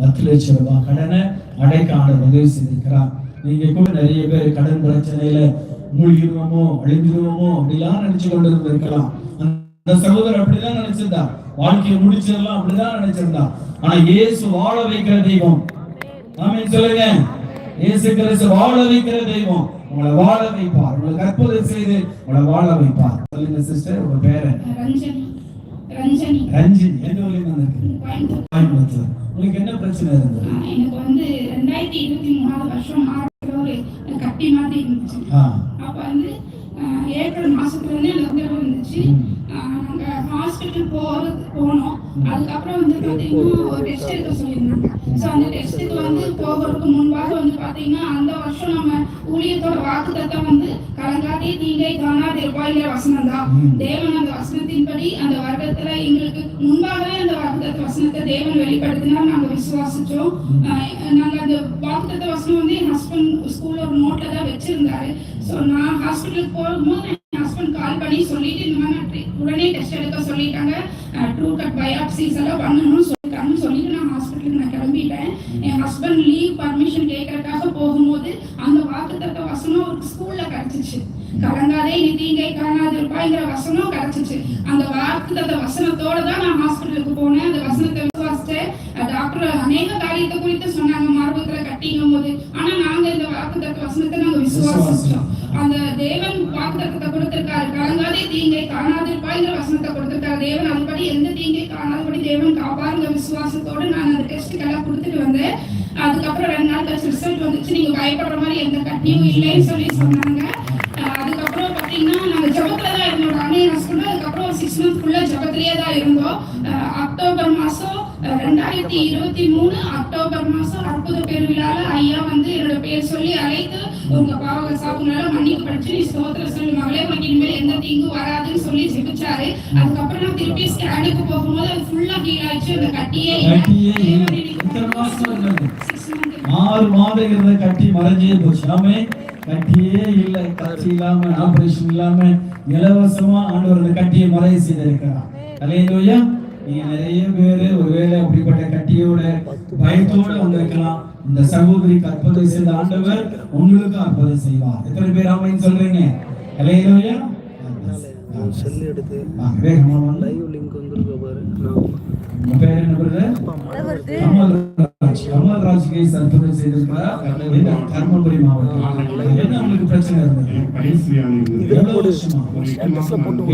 பத்து லட்சம் ரூபாய் கடனை அடைக்க ஆண்டவர் உதவி செய்திருக்கிறார் நீங்க கூட நிறைய பேர் கடன் பிரச்சனையில மூழ்கிடுவோமோ அழிஞ்சிருவோமோ அப்படிலாம் நினைச்சு கொண்டு இருந்திருக்கலாம் அந்த சகோதரர் அப்படிதான் நினைச்சிருந்தா வாழ்க்கையை முடிச்சிடலாம் அப்படிதான் நினைச்சிருந்தா ஆனா இயேசு வாழ வைக்கிற தெய்வம். ஆமே சொல்லுங்க. இயேசு கிறிஸ்து வாழ வைக்கிற தெய்வம். உங்களை வாழ வைப்பார். உங்களை கற்பதை செய்து உங்களை வாழ வைப்பார். சொல்லுங்க சிஸ்டர் உங்க பேரை ரஞ்சனி. எந்த கோயம்புத்தூர். உங்களுக்கு என்ன பிரச்சனை இருந்தது? எனக்கு வந்து ரெண்டாயிரத்தி இருபத்தி மூணாவது வருஷம் மார்ச்ல ஒரு கட்டி மாதிரி இருந்துச்சு. அப்ப வந்து ஏப்ரல் மாசத்துல இருந்து எனக்கு வந்து இருந்துச்சு ம். ஆஹ் நாங்க ஹாஸ்பிட்டல் போறது போனோம். அதுக்கப்புறம் வந்து பாத்தீங்கன்னா ஒரு டெஸ்ட் எடுக்க சொல்லியிருந்தாங்க. ஸோ அந்த டெஸ்ட்டுக்கு வந்து போகிறதுக்கு முன்பாக வந்து பாத்தீங்கன்னா அந்த வருஷம் நம்ம ஊழியத்தோட வாக்குத்தத்தம் வந்து கலங்காதே தீங்கை காணாதே இருப்பாய்ங்கிற வசனம் தான். தேவன் அந்த வசனத்தின்படி அந்த வருடத்துல எங்களுக்கு முன்பாகவே அந்த வாக்குத்தத்த வசனத்தை தேவன் வெளிப்படுத்தினார். நாங்க விசுவாசிச்சோம். நாங்க அந்த வாக்குத்தத்த வசனம் வந்து என் ஹஸ்பண்ட் ஸ்கூல்ல ஒரு நோட்ல தான் வச்சிருந்தாரு. ஸோ நான் ஹாஸ்பிட்டலுக்கு போகும்போது என் ஹஸ்பண்ட் கால் பண்ணி சொல்லிட்டு இந்த மாதிரி உடனே டெஸ்ட் எடுக்க சொல்லிட்டாங்க. ட்ரூ கட் பயாப்சிஸ் எல்லாம் பண்ணணும்னு சொல்லிட்டாங்கன்னு சொல்லிட்டு நான் ஹாஸ்பிட்டலுக்கு நான் கிளம்பிட்டேன். என் ஹஸ்பண்ட் லீவ் பர்மிஷன் கேட்கறதுக்காக போகும்போது அந்த வாக்குத்தத்த வசனம் ஒரு ஸ்கூல்ல கிடைச்சிச்சு. கலங்காதே இனி தீங்கை காணாது இருப்பாய்ங்கிற வசனம் கிடைச்சிச்சு அந்த வார்த்தை அந்த வசனத்தோட தான் நான் ஹாஸ்பிட்டலுக்கு போனேன். அந்த வசனத்தை விசுவாசிச்சேன் டாக்டர் அநேக காரியத்தை குறித்து சொன்னாங்க மார்பகத்துல கட்டிங்கும் போது ஆனா நாங்க இந்த வாக்குத்தத்த வசனத்தை நாங்க விசுவாசிச்சோம். அந்த தேவன் வாக்குத்தத்தை கொடுத்திருக்காரு. கலங்காதே தீங்கை காணாதிருப்பாய்ங்கிற வசனத்தை கொடுத்திருக்காரு. தேவன் அதுபடி எந்த தீங்கை காணாதபடி தேவன் காப்பாருங்க விசுவாசத்தோடு நான் அந்த டெஸ்ட்டுக்கு எல்லாம் கொடுத்துட்டு வந்தேன். அதுக்கப்புறம் ரெண்டு நாள் கழிச்சு ரிசல்ட் வந்துச்சு. நீங்க பயப்படுற மாதிரி எந்த கட்டியும் இல்லைன்னு சொல்லி சொன்னாங்க அஹ் அதுக்கப்புறம் பாத்தீங்கன்னா நாங்க ஜபத்துல தான் இருந்தோம் நானே என் ஹஸ்பண்ட் அதுக்கப்புறம் சிக்ஸ் மந்த் ஃபுல்லா ஜபத்திலேயே தான் இருந்தோம் அஹ் அஹ் ரெண்டாயிரத்தி இருபத்தி மூணு அக்டோபர் மாசம் அற்புத பெருவிழால ஐயா வந்து என்னோட பேர் சொல்லி அழைத்து உங்க பாவக சாப்புனால மன்னிப்பு படிச்சு நீ ஸ்தோத்திர சொல்லி மகளே உனக்கு இனிமேல் எந்த தீங்கும் வராதுன்னு சொல்லி ஜெபிச்சாரு. அதுக்கப்புறம் நான் திருப்பி ஸ்கேனுக்கு போகும்போது அது ஃபுல்லா ஹீல் ஆயிடுச்சு. அந்த கட்டியே ஆறு மாதம் இருந்த கட்டி மறைஞ்சே போச்சு. ஆமே கட்டியே இல்லை. கட்சி இல்லாம ஆபரேஷன் இல்லாம இலவசமா ஆண்டவர் அந்த கட்டியை மறைய செய்திருக்கிறார். அலையலோயா நீங்க நிறைய பேரு ஒருவேளை அப்படிப்பட்ட கட்டியோட பயத்தோட வந்திருக்கலாம் இந்த சகோதரிக்கு அற்புதம் செய்த ஆண்டவர் உங்களுக்கு அற்புதம் செய்வார். எத்தனை பேர் ஆமைன்னு சொல்றீங்க? வேகமா. லைவ் லிங்க் வந்துருக்க பாரு. நான் செய்திருக்கிறார் தர்மபுரி மாவட்டம் என்ன பிரச்சனை இருந்தது. எவ்வளவு வருஷமா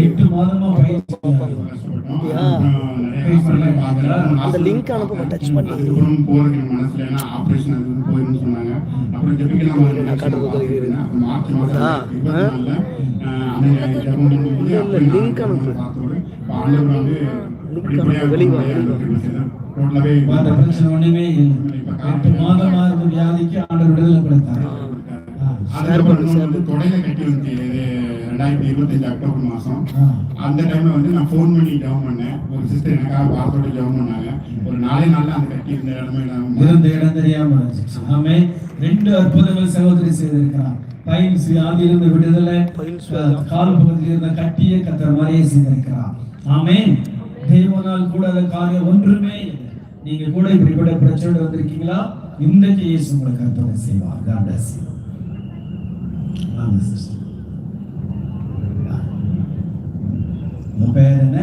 எட்டு மாதமா பயிற்சி அந்த link அனுப்புங்க, touch பண்ணி. எனக்கு மனசுல ஏன்னா operation அது போயிரும்னு சொன்னாங்க. அப்புறம் ஜெபிக்கலாம். மார்ச் மாசம் link அனுப்பு. ஆண்டவர் வந்து எட்டு மாதமா இருந்த வியாதிக்கு ஆண்டவர் விடுதலை கொடுத்தார். தொடையில கட்டி வந்து ரெண்டாயிரத்தி இருபத்தஞ்சு அக்டோபர் மாசம். அந்த டைம்ல வந்து நான் ஃபோன் பண்ணி ஜெபம் பண்ணேன். ஒரு சிஸ்டர் எனக்காக ஜெபம் பண்ணாங்க. ஒரு நாலே நாள்ல அந்த கட்டி இருந்த இடமே இருந்த இடம் தெரியாம இருந்துச்சு. ஆமே. ரெண்டு அற்புதங்கள் சகோதரி செய்திருக்கிறார். பைல்ஸ் வியாதியிலிருந்து விடுதலை கால் பகுதியில் இருந்த கட்டியை கத்துற மாதிரியே செய்திருக்கிறார். ஆமே தேவனால் கூட அந்த காரியம் ஒன்றுமே நீங்க கூட இப்படிப்பட்ட பிரச்சனை வந்திருக்கீங்களா? இன்றைக்கு இயேசு உங்களுக்கு அற்புதம் செய்வார்? Sister. உங்க பேர் என்ன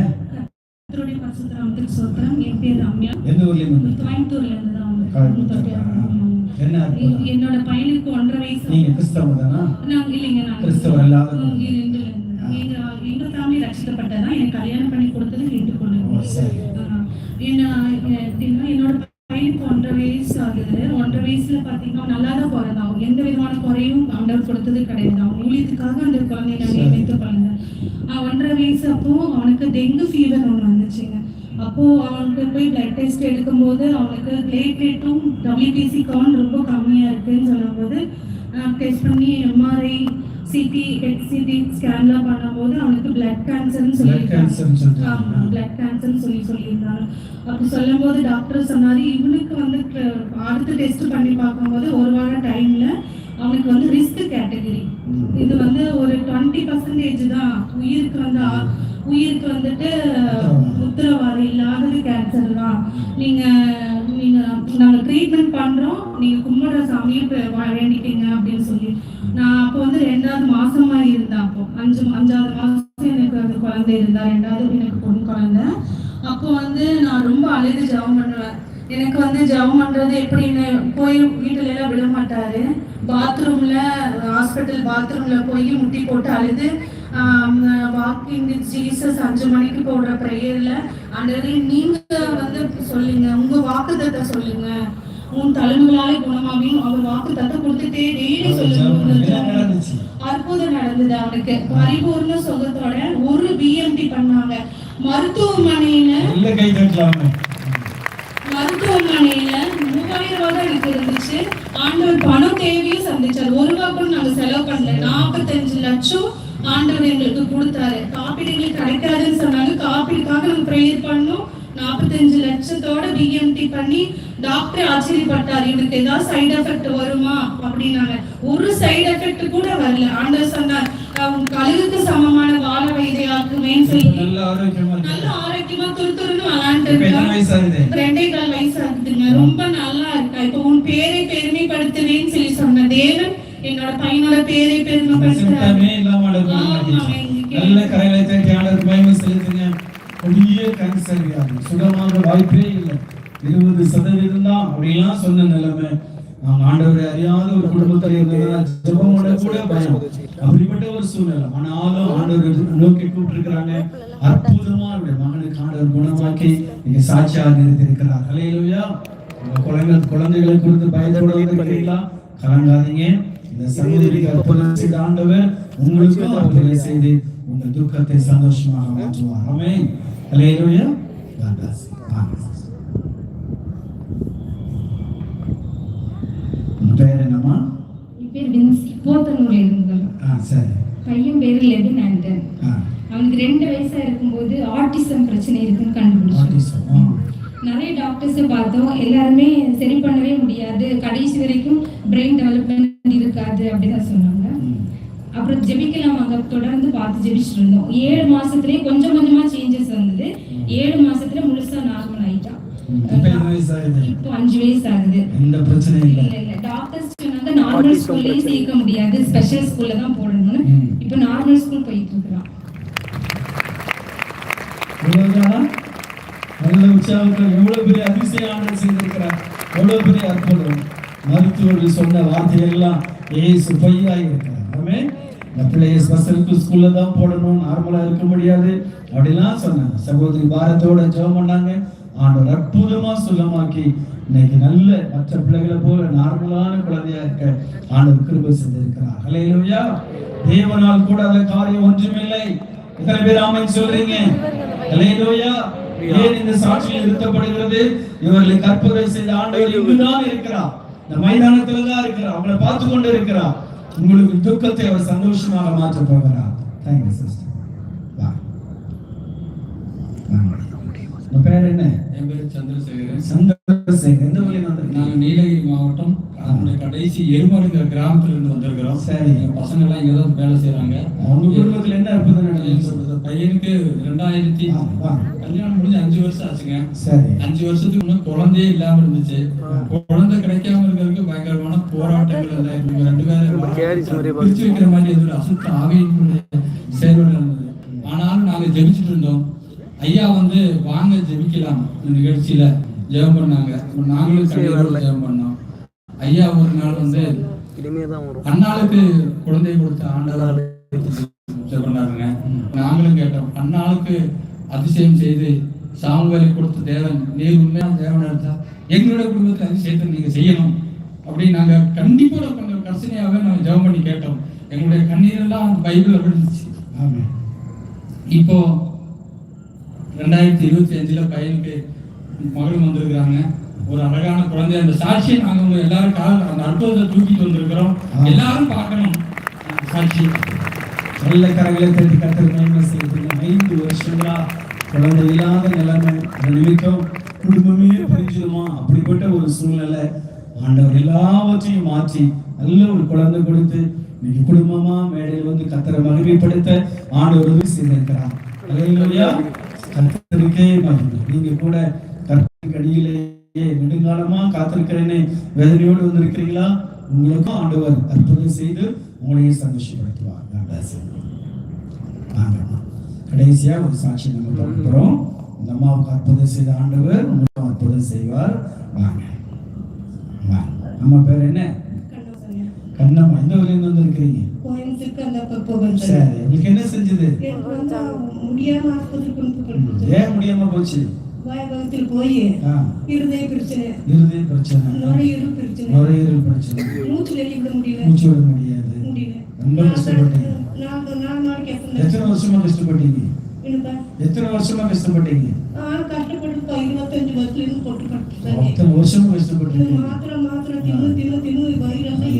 என்னோட பையனுக்கு ஒன்றரை வயசு நீங்க கிறிஸ்தவ தானா? இல்லைங்க நாங்க கிறிஸ்தவர் அல்லாத ம், இ- இந்து இல்ல. எங்க ரட்சிக்கப்பட்டதான் எனக்கு கல்யாணம் பண்ணி கொடுத்தது. என்ன எப்படின்னா என்னோட பையனுக்கு ஒன்றரை வயசு ஆகுது. ஒன்றரை வயசுல பாத்தீங்கன்னா நல்லா தான் பிறந்தான் எந்த விதமான குறையும் ஆண்டவர் கொடுத்தது கிடையாது. அவன் ஊழியத்துக்காக அந்த குழந்தைய நான். நியமித்து அவன் ஒன்றரை வயசு அப்போ அவனுக்கு டெங்கு ஃபீவர் ஒன்று வந்துச்சுங்க. அப்போ அவனுக்கு போய் பிளட் டெஸ்ட் எடுக்கும்போது அவனுக்கு பிளேட்லெட்டும் டபிள்யூபிசி கவுண்ட் ரொம்ப கம்மியா இருக்குன்னு சொல்லும்போது டெஸ்ட் பண்ணி எம்ஆர்ஐ சிடி ஹெட் சிடி ஸ்கேன்லாம் பண்ணும்போது அவனுக்கு பிளட் கேன்சர்னு சொல்லியிருக்காங்க. cancer ன்னு சொல்றாங்க. ஆமா பிளட் கேன்சர்னு சொல்லி சொல்லியிருந்தாங்க அப்படி சொல்லும்போது டாக்டர் சொன்னாரு இவனுக்கு வந்து அடுத்த டெஸ்ட் பண்ணி பார்க்கும்போது ஒரு வாரம் டைம்ல அவனுக்கு வந்து ரிஸ்க் கேட்டகரி இது வந்து ஒரு டுவெண்ட்டி பர்சன்டேஜ் தான். உயிருக்கு வந்து உயிருக்கு வந்துட்டு உத்தரவாதம். இல்லாதது கேன்சர் தான். நீங்க நீங்க நாங்க நீங்க கும்பிடுற சாமியை இப்ப வா- வேண்டிட்டீங்க அப்படின்னு சொல்லி. நான் ரெண்டாவது மாசமா இருந்தேன் அப்போ அஞ்சு அஞ்சாவது மாசம் எனக்கு அந்த குழந்தை இருந்தா ரெண்டாவது எனக்கு பொண்ணு குழந்தை. அப்போ வந்து நான் ரொம்ப அழுது ஜெபம் பண்ணுவேன். எனக்கு வந்து ஜெபம் பண்றது எப்படின்னு போய் வீட்டுல எல்லாம் விட மாட்டாரு. பாத்ரூம்ல ஹாஸ்பிட்டல் பாத்ரூம்ல போய் முட்டி போட்டு அழுது வாக்கிங் ஜீசஸ் அஞ்சு மணிக்கு போடுற ப்ரேயர்ல ஆண்டவரே நீங்க வந்து சொல்லுங்க உங்க வாக்குத்தத்தை சொல்லுங்க. உன் தலைமைகளாலே குணமாவியும் அவர் வாக்குத்தத்தை கொடுத்துட்டே டெய்லி சொல்லுங்க அற்புதம் நடந்தது அவனுக்கு. பரிபூர்ண சுகத்தோட ஒரு பிஎம்டி பண்ணாங்க. மருத்துவமனையில மருத்துவமனையில மூவாயிரம் ரூபாய் தான் எனக்கு இருந்துச்சு. ஆண்டவர் பணம் தேவையும் சந்திச்சார். ஒரு ரூபா கூட நாங்க செலவு பண்ணல. நாற்பத்தஞ்சு லட்சம் ஆண்டவர் எங்களுக்கு கொடுத்தாரு. காப்பீடு எங்களுக்கு கிடைக்காதுன்னு சொன்னாங்க. காப்பீடுக்காக நாங்க ப்ரேயர் பண்ணோம். நாற்பத்தஞ்சு லட்சத்தோட பிஎம்டி பண்ணி டாக்டர் ஆச்சரியப்பட்டார் இவருக்கு ஏதாவது சைடு எஃபெக்ட் வருமா அப்படின்னாங்க ஒரு சைடு எஃபெக்ட் கூட வரல ஆண்டவர் சொன்னார் "உன் கழுகுக்கு சமமான வாழ வைத்தியாக்குவேன்னு சொல்லி நல்ல ஆரோக்கியமா வயசு ஆகுது ரெண்டே கால் வயசு ஆகுதுங்க ரொம்ப நல்லா இருக்கா இப்போ உன் பேரை பெருமைப்படுத்துவேன்னு சொல்லி சொன்ன தேவன் என்னோட பையனோட பேரை. எங்க நல்ல கரைகளை தட்டி ஆளருக்கு மகிமை செலுத்துங்க பெரிய கேன்சர் வியாதி சுகமாக வாய்ப்பே இல்லை. இருபது சதவீதம் தான். அப்படின்லாம் சொன்ன நிலைமை. நான் ஆண்டவரை அறியாத ஒரு குடும்பத்தில் இருந்ததுன்னா கூட பயம். அப்படிப்பட்ட ஒரு சூழ்நிலை. ஆனாலும் ஆண்டவர் நோக்கி கூப்பிட்டுருக்கிறாங்க. அற்புதமா அவருடைய மகனுக்கு ஆண்டவர் குணமாக்கி நீங்க சாட்சியாக நிறுத்திருக்கிறார் ஹalleluya உங்க குழந்தை குழந்தைகளை குறித்து பயத்தோட இருக்கிறீங்களா கலங்காதீங்க. இந்த செய்த ஆண்டவர் செய்து துக்கத்தை சந்தோஷமாக மாற்றுவார். என்னம்மா? பேர் வின்சி. போத்தனூர்ல சரி. பையன் பேர் லெவின் ஆண்டன் அவனுக்கு ரெண்டு வயசா இருக்கும்போது ஆட்டிசம் பிரச்சனை இருக்குன்னு கண்டுபிடிச்சோம் நிறைய டாக்டர்ஸை பார்த்தோம். எல்லாருமே சரி பண்ணவே முடியாது. கடைசி வரைக்கும் பிரெயின் டெவலப்மெண்ட் இருக்காது அப்படின்னு சொன்னாங்க. அப்புறம் ஜெபிக்கலாம் அங்க தொடர்ந்து பார்த்து ஜெபிச்சுட்டு இருந்தோம். ஏழு மாசத்துலயே கொஞ்சம் கொஞ்சமா சேஞ்சஸ் வந்தது. ஏழு மாசத்துல முழுசா நார்மல். இப்ப இப்போ அஞ்சு வயசு ஆகுது. எந்த பிரச்சனையும் இல்ல. இல்லை இல்ல. டாக்டர்ஸ் சொன்னாங்க நார்மல் ஸ்கூல்லயே சேர்க்க முடியாது. ஸ்பெஷல் ஸ்கூல்ல தான் போடணும்னு. இப்போ நார்மல் ஸ்கூல் போயிட்டு இருக்கிறான் இவ்வளவுதானா? நல்ல உற்சாகத்தில் எவ்வளவு பெரிய அதிசயம் ஆண்டவர் செய்திருக்கிறார். எவ்வளவு பெரிய அற்புதம். மருத்துவர்கள் சொன்ன வார்த்தையெல்லாம் ஏசு பொய்யாய் இருக்கிறார். ஆமே இந்த பிள்ளைய ஸ்பெஷலுக்கு ஸ்கூல்ல தான் போடணும் நார்மலா இருக்க முடியாது. அப்படிலாம் சொன்னாங்க. சகோதரி பாரத்தோட ஜெபம் பண்ணாங்க. ஆண்டவர் அற்புதமா சுலமாக்கி இன்னைக்கு நல்ல மற்ற பிள்ளைகளை போல நார்மலான குழந்தையா இருக்க ஆண்டவர் கிருபை செஞ்சிருக்கிறார். ஹalleluya தேவனால் கூட அந்த காரியம் ஒன்றுமில்லை எத்தனை பேர் ஆமென் சொல்றீங்க? ஹalleluya ஏன் இந்த சாட்சியில் நிறுத்தப்படுகிறது? இவர்களை கற்பதை செய்த ஆண்டவர் இங்குதான் இருக்கிறார். இந்த மைதானத்துல தான் இருக்கிறார் அவங்களை பார்த்து கொண்டு இருக்கிறார் உங்களுக்கு துக்கத்தை அவர் சந்தோஷமாக மாற்ற போகிறார். தேங்க்யூ சிஸ்டர் பேர் என்ன? என் பேர் சந்திரசேகரன். சந்திரசேகர் எந்த ஊர்ல வந்திருக்கீங்க? நாங்கள் நீலகிரி மாவட்டம் நம்முடைய கடைசி எருமாடுங்கிற கிராமத்துல இருந்து வந்திருக்கிறோம். சரி. என் பசங்க எல்லாம் இங்க தான் வேலை செய்யறாங்க உங்க குடும்பத்துல என்ன அற்புதம் பையனுக்கு ரெண்டாயிரத்தி. கல்யாணம் முடிஞ்சு அஞ்சு வருஷம் ஆச்சுங்க. சரி. அஞ்சு வருஷத்துக்கு முன்ன குழந்தையே இல்லாம இருந்துச்சு. குழந்தை கிடைக்காம கேரிஸ் மாதிரியே பிரிச்சு வைக்கிற மாதிரி எதுவும் அசுத்த ஆவியினுடைய செயல்பாடு இருந்தது ஆனாலும் நாங்க ஜெபிச்சுட்டு இருந்தோம் ஐயா வந்து வாங்க ஜெபிக்கலாம் இந்த நிகழ்ச்சியில ஜெபம் பண்ணாங்க நாங்களும் ஜெபம் பண்ணோம் ஐயா ஒரு நாள் வந்து அண்ணாளுக்கு குழந்தை கொடுத்த ஆண்டவர் ஜெபம் பண்ணாருங்க நாங்களும் கேட்டோம் அண்ணாளுக்கு அதிசயம் செய்து சாமுவேலை கொடுத்த தேவன் நீர் உண்மையான தேவன் இருந்தா எங்களுடைய குடும்பத்தை அதிசயத்தை நீங்க செய்யணும் அப்படின்னு நாங்க கண்டிப்பா கொஞ்சம் கர்சனையாவே நாங்க ஜெபம் பண்ணி கேட்டோம். எங்களுடைய கண்ணீரெல்லாம் அந்த பைபிள்ல விழுந்துச்சு இப்போ ரெண்டாயிரத்தி இருபத்தி அஞ்சுல பையனுக்கு மகள் வந்திருக்கிறாங்க. ஒரு அழகான குழந்தை. அந்த சாட்சியை நாங்க உங்க எல்லாருக்காக அந்த அற்புதத்தை தூக்கிட்டு வந்திருக்கிறோம். எல்லாரும் பார்க்கணும் சாட்சி நல்ல கரங்களை தட்டி கத்தர் மகிமை செலுத்துங்க ஐந்து வருஷங்களா குழந்தை இல்லாத நிலைமை நிமித்தம் குடும்பமே பிரிஞ்சிருமா அப்படிப்பட்ட ஒரு சூழ்நிலை ஆண்டவர் எல்லாவற்றையும் மாற்றி நல்ல ஒரு குழந்தை கொடுத்து இன்னைக்கு குடும்பமா மேடையில் வந்து கத்தரை மகிமைப்படுத்த ஆண்டவர் உதவி செய்திருக்கிறார். கத்தருக்கே நீங்க கூட கற்பனைக்கு அடியிலேயே நெடுங்காலமா காத்திருக்கிறேன்னு வேதனையோடு வந்திருக்கிறீங்களா? உங்களுக்கும் ஆண்டவர் அற்புதம் செய்து உங்களையும் சந்தோஷப்படுத்துவார். வாங்கம்மா. கடைசியா ஒரு சாட்சி நம்ம பார்க்க இந்த அம்மாவுக்கு அற்புதம் செய்த ஆண்டவர் உங்களுக்கும் அற்புதம் செய்வார். வாங்க. வாங்க. நம்ம பேர் என்ன? கண்ணம்மா எந்த ஊர்லேருந்து வந்திருக்கிறீங்க. சரி உங்களுக்கு என்ன செஞ்சது. ஏன் முடியாம போச்சு? வாயகத்தில் போய் ஆ, இருதய பிரச்சனை. இருதய பிரச்சனை. நுரையீரல் பிரச்சனை. நுரையீரல் பிரச்சனை. மூச்சு வெளிய விட முடியல. மூச்சு விட முடியாது. முடியல. ரொம்ப கஷ்டப்பட்டீங்க. நான் நாலு நாளைக்கு எத்தனை எத்தனை வருஷமா கஷ்டப்பட்டீங்க? எத்தனை வருஷமா கஷ்டப்பட்டீங்க? நான் கஷ்டப்பட்டு இருபத்தஞ்சு வருஷத்துல இருந்து போட்டு அத்தனை வருஷமா கஷ்டப்பட்டீங்க மாத்திரை மாத்திரை தின்னு தின்னு தின்னு வயிறெல்லாம்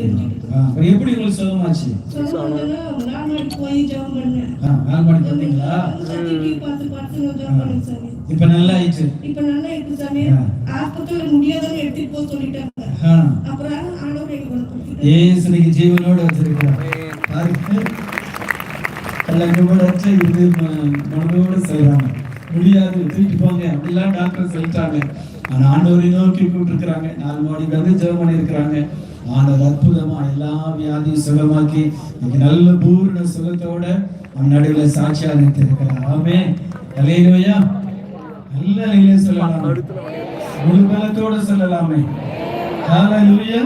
அப்ப எப்படி உங்களுக்கு சுகமாச்சு? பண்ணீங்களா இப்ப நல்லா ஆயிடுச்சு இப்ப நல்லா இருக்கு சாமி. ஆஸ்பத்திரியில முடியாதவங்க எடுத்துட்டு போக சொல்லிட்டாங்க. அப்புறம் ஆண்டவர் ஜீவனோட வச்சிருக்கிறார் பாருங்க கல்லங்கோட இது மனதோட செய்யறாங்க முடியாது தூக்கிட்டு போங்க அப்படிலாம் டாக்டர் சொல்லிட்டாங்க ஆனா ஆண்டவரை நோக்கி கூப்பிட்டுருக்காங்க நாலு மணிக்கு வந்து ஜெபம் பண்ணியிருக்கிறாங்க ஆண்டவர் அற்புதமா எல்லா வியாதியும் சுகமாக்கி நல்ல பூர்ண சுகத்தோட நம் நடுவில் சாட்சியா நிறுத்திருக்கிறார் ஆமே அலையிலோயா நல்ல நிலையில சொல்லலாம். முழு பலத்தோட சொல்லலாமே. ஹalleluya.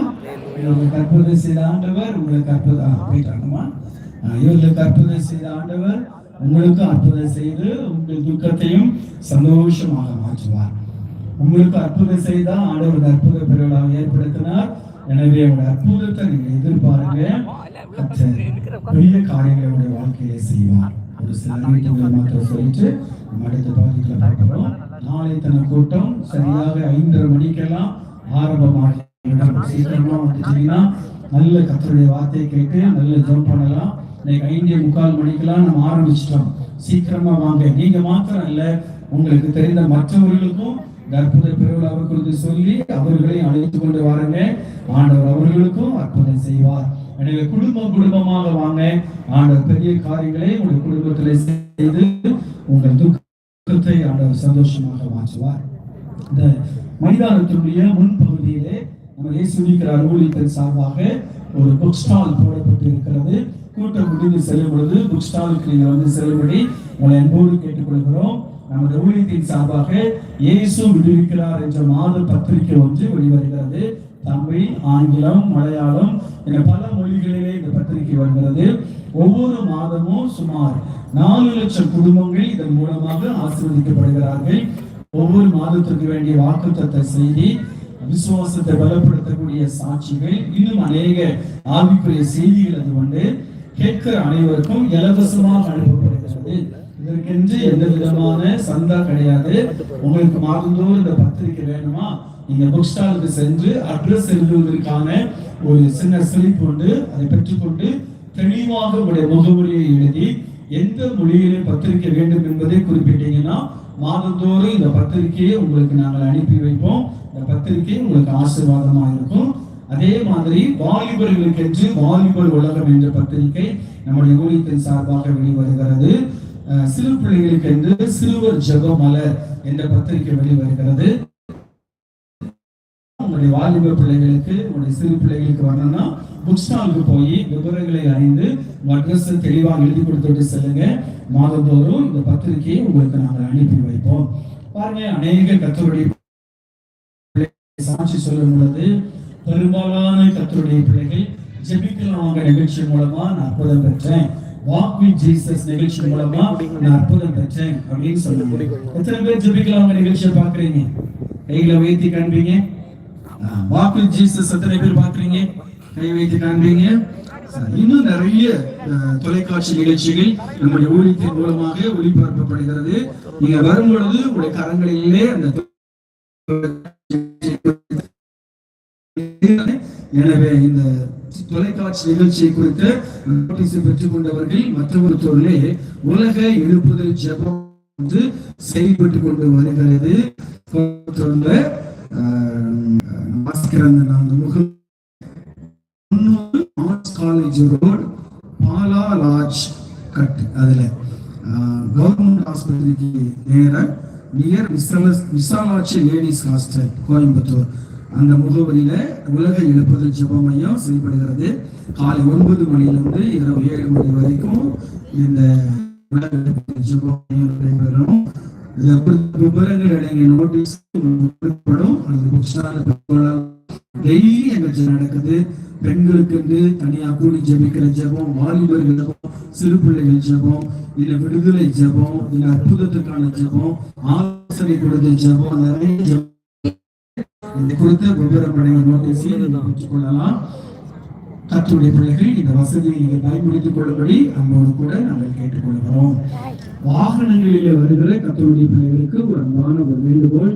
உங்களுக்கு அற்புதம் செய்த ஆண்டவர் உங்களுக்கு அற்புதம் போயிட்டாங்கம்மா. ஆ, இவர்களுக்கு அற்புதம் செய்த ஆண்டவர் உங்களுக்கு அற்புதம் செய்து உங்கள் துக்கத்தையும் சந்தோஷமாக மாற்றுவார். உங்களுக்கு அற்புதம் செய்தால் ஆண்டவர் அற்புத பெருவிழாவை ஏற்படுத்தினார். எனவே அவருடைய அற்புதத்தை நீங்க எதிர்பாருங்க. பெரிய காரியங்களை உடைய வாழ்க்கையில செய்வார். ஒரு சில வீட்டுகளை மாத்திரம் சொல்லிட்டு அடுத்த பகுதிக்குள்ள பார்க்கிறோம். நாளை தன கூட்டம் சரியாக ஐந்தரை மணிக்கெல்லாம் ஆரம்பமாக சீக்கிரமா வந்துட்டீங்கன்னா நல்ல கத்தருடைய வார்த்தையை கேட்டு நல்ல ஜெபம் பண்ணலாம். இன்னைக்கு ஐந்தே முக்கால் மணிக்கெல்லாம் நம்ம ஆரம்பிச்சிட்டோம். சீக்கிரமா வாங்க. நீங்க மாத்திரம் இல்ல உங்களுக்கு தெரிந்த மற்றவர்களுக்கும் அற்புத பெருவிழாவை குறித்து சொல்லி அவர்களை அழைத்து கொண்டு வாருங்க. ஆண்டவர் அவர்களுக்கும் அற்புதம் செய்வார். எனவே குடும்பம் குடும்பமாக வாங்க. ஆண்டவர் பெரிய காரியங்களை உங்கள் குடும்பத்தில் செய்து உங்கள் துக்கத்தை ஆண்டவர் சந்தோஷமாக மாற்றுவார். இந்த மைதானத்தினுடைய முன்பகுதியிலே நம்ம இயேசுவிக்கிற ஊழியத்தின் சார்பாக ஒரு புக் ஸ்டால் போடப்பட்டு இருக்கிறது கூட்டம் முடிந்து செல்லும் பொழுது புக் ஸ்டாலுக்கு நீங்கள் வந்து செல்லும்படி உங்களை அன்போடு கேட்டுக்கொள்கிறோம். நமது ஊழியத்தின் சார்பாக இயேசு விடுவிக்கிறார் என்ற மாத பத்திரிகை ஒன்று வெளிவருகிறது. தமிழ் ஆங்கிலம் மலையாளம் என பல மொழிகளிலே இந்த பத்திரிகை வருகிறது. ஒவ்வொரு மாதமும் சுமார் நாலு லட்சம் குடும்பங்கள் இதன் மூலமாக ஆசீர்வதிக்கப்படுகிறார்கள். ஒவ்வொரு மாதத்திற்கு வேண்டிய வாக்குத்தத்த செய்தி விசுவாசத்தை பலப்படுத்தக்கூடிய சாட்சிகள் இன்னும் அநேக ஆவிக்குரிய செய்திகள் அது வந்து கேட்கிற அனைவருக்கும் இலவசமாக அனுப்பப்படுகிறது. இதற்கென்று எந்த விதமான சந்தா கிடையாது. உங்களுக்கு மாதந்தோறும் இந்த பத்திரிக்கை வேணுமா? நீங்க புக் ஸ்டாலுக்கு சென்று அட்ரஸ் எழுதுவதற்கான ஒரு சின்ன ஸ்லிப் உண்டு. அதை பெற்றுக்கொண்டு தெளிவாக உங்களுடைய முகமொழியை எழுதி எந்த மொழியிலே பத்திரிக்கை வேண்டும் என்பதை குறிப்பிட்டீங்கன்னா மாதந்தோறும் இந்த பத்திரிகையை உங்களுக்கு நாங்கள் அனுப்பி வைப்போம். இந்த பத்திரிகை உங்களுக்கு ஆசீர்வாதமாக இருக்கும். அதே மாதிரி வாலிபர்களுக்கு என்று வாலிபர் உலகம் என்ற பத்திரிகை நம்முடைய ஊழியத்தின் சார்பாக வெளிவருகிறது. வருகிறது சிறு பிள்ளைகளுக்கு என்று சிறுவர் ஜெபமலர் என்ற பத்திரிகை வெளிவருகிறது உங்களுடைய வாலிப பிள்ளைகளுக்கு உங்களுடைய சிறு பிள்ளைகளுக்கு வரணும்னா புக் ஸ்டாலுக்கு போய் விவரங்களை அறிந்து அட்ரஸ் தெளிவாக எழுதி கொடுத்துட்டு செல்லுங்க. மாதந்தோறும் இந்த பத்திரிகையை உங்களுக்கு நாங்கள் அனுப்பி வைப்போம். பாருங்க அநேக கத்தருடைய சாட்சி சொல்லும் பொழுது பெரும்பாலான கத்தருடைய பிள்ளைகள் ஜெபிக்கலாம் வாங்க நிகழ்ச்சி மூலமா நான் அற்புதம் பெற்றேன் வாக் வித் ஜீசஸ் நிகழ்ச்சி மூலமா நான் அற்புதம் பெற்றேன் அப்படின்னு சொல்லுங்க. எத்தனை பேர் ஜெபிக்கலாம் வாங்க நிகழ்ச்சியை பாக்குறீங்க கைகளை உயர்த்தி காண்பீங்க? வாக் வித் ஜீசஸ் எத்தனை பேர் பாக்குறீங்க கை வைத்து காண்பீங்க. இன்னும் நிறைய தொலைக்காட்சி நிகழ்ச்சிகள் நம்முடைய ஊழியத்தின் மூலமாக ஒளிபரப்பப்படுகிறது. நீங்க வரும் பொழுது உங்களுடைய கரங்களிலே அந்த எனவே இந்த தொலைக்காட்சி நிகழ்ச்சியை குறித்து நோட்டீஸை பெற்றுக் கொண்டவர்கள் மற்றொருத்தோரிலே உலக எழுப்புதல் ஜபம் வந்து செயல்பட்டு கொண்டு வருகிறது. காலேஜ் ரோடு பாலா லாட்ஜ் கட் அதுல கவர்மெண்ட் ஆஸ்பத்திரிக்கு நேர near Visalakshi ladies hostel Coimbatore. அந்த முகவரியில உலக எழுப்புதல் ஜெப மையம் செயல்படுகிறது காலை ஒன்பது மணிலிருந்து இரவு ஏழு மணி வரைக்கும் இந்த உலக எழுப்புதல் ஜெப மையம் நடைபெறும். விவரங்கள் அடங்கிய நோட்டீஸ் டெய்லி எங்க நடக்குது. பெண்களுக்கு வந்து தனியா கூடி ஜெபிக்கிற ஜெபம் வாலிபர்கள் ஜெபம் சிறு பிள்ளைகள் ஜெபம் இல்ல விடுதலை ஜெபம் இல்ல அற்புதத்துக்கான ஜெபம் ஆலோசனை கொடுத்த ஜெபம் நிறைய ஜெபம் இது குறித்த விவரமடைய நோட்டீஸை நீங்கள் பெற்றுக்கொள்ளலாம் கத்துடைய பிள்ளைகள் இந்த வசதியை நீங்கள் பயன்படுத்திக் கொள்ளும்படி அன்போடு கூட நாங்கள் கேட்டுக்கொள்கிறோம். வாகனங்களிலே வருகிற கத்தருடைய பிள்ளைகளுக்கு ஒரு அன்பான ஒரு வேண்டுகோள்.